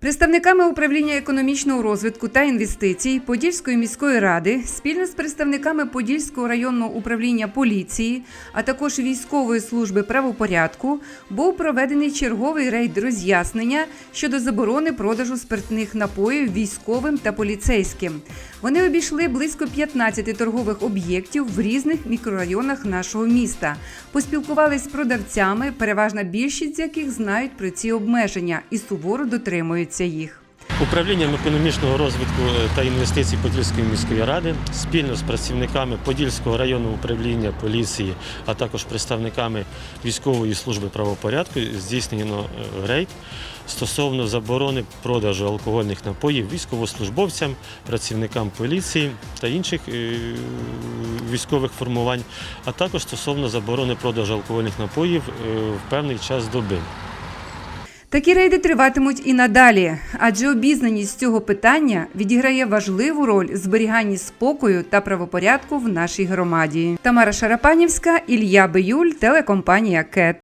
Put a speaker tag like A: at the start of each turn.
A: Представниками управління економічного розвитку та інвестицій Подільської міської ради спільно з представниками Подільського районного управління поліції, а також військової служби правопорядку був проведений черговий рейд роз'яснення щодо заборони продажу спиртних напоїв військовим та поліцейським. Вони обійшли близько 15 торгових об'єктів в різних мікрорайонах нашого міста. Поспілкувались з продавцями, переважна більшість з яких знають про ці обмеження і суворо дотримуються їх.
B: Управлінням економічного розвитку е, та інвестицій Подільської міської ради спільно з працівниками Подільського районного управління поліції, а також представниками військової служби правопорядку здійснено е, рейд стосовно заборони продажу алкогольних напоїв військовослужбовцям, працівникам поліції та інших е, військових формувань, а також стосовно заборони продажу алкогольних напоїв в певний час доби.
A: Такі рейди триватимуть і надалі, адже обізнаність цього питання відіграє важливу роль в зберіганні спокою та правопорядку в нашій громаді. Тамара Шарапанівська, Ілля Биюль, телекомпанія КЕТ.